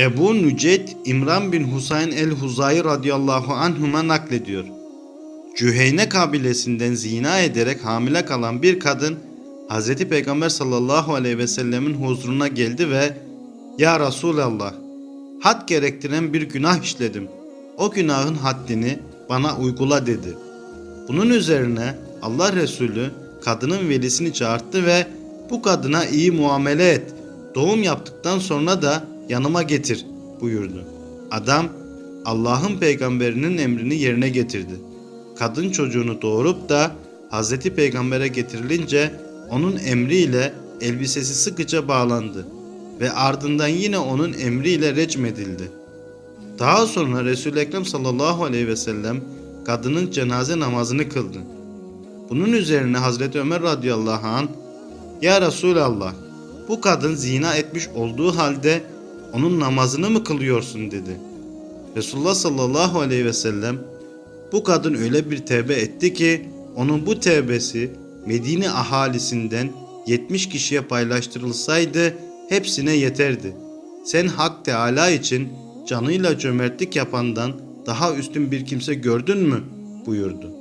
Ebu Nüceyt İmran bin Husayn el-Huzayi radıyallahu anhuma naklediyor. Cüheyne kabilesinden zina ederek hamile kalan bir kadın Hz. Peygamber sallallahu aleyhi ve sellemin huzuruna geldi ve Ya Resulallah had gerektiren bir günah işledim. O günahın haddini bana uygula dedi. Bunun üzerine Allah Resulü kadının velisini çağırttı ve bu kadına iyi muamele et. Doğum yaptıktan sonra da yanıma getir buyurdu. Adam Allah'ın peygamberinin emrini yerine getirdi. Kadın çocuğunu doğurup da Hazreti Peygamber'e getirilince onun emriyle elbisesi sıkıca bağlandı ve ardından yine onun emriyle recmedildi. Daha sonra Resul-i Ekrem sallallahu aleyhi ve sellem kadının cenaze namazını kıldı. Bunun üzerine Hazreti Ömer radıyallahu an Ya Resulallah bu kadın zina etmiş olduğu halde onun namazını mı kılıyorsun dedi. Resulullah sallallahu aleyhi ve sellem bu kadın öyle bir tevbe etti ki onun bu tevbesi Medine ahalisinden 70 kişiye paylaştırılsaydı hepsine yeterdi. Sen Hak Teala için canıyla cömertlik yapandan daha üstün bir kimse gördün mü? buyurdu.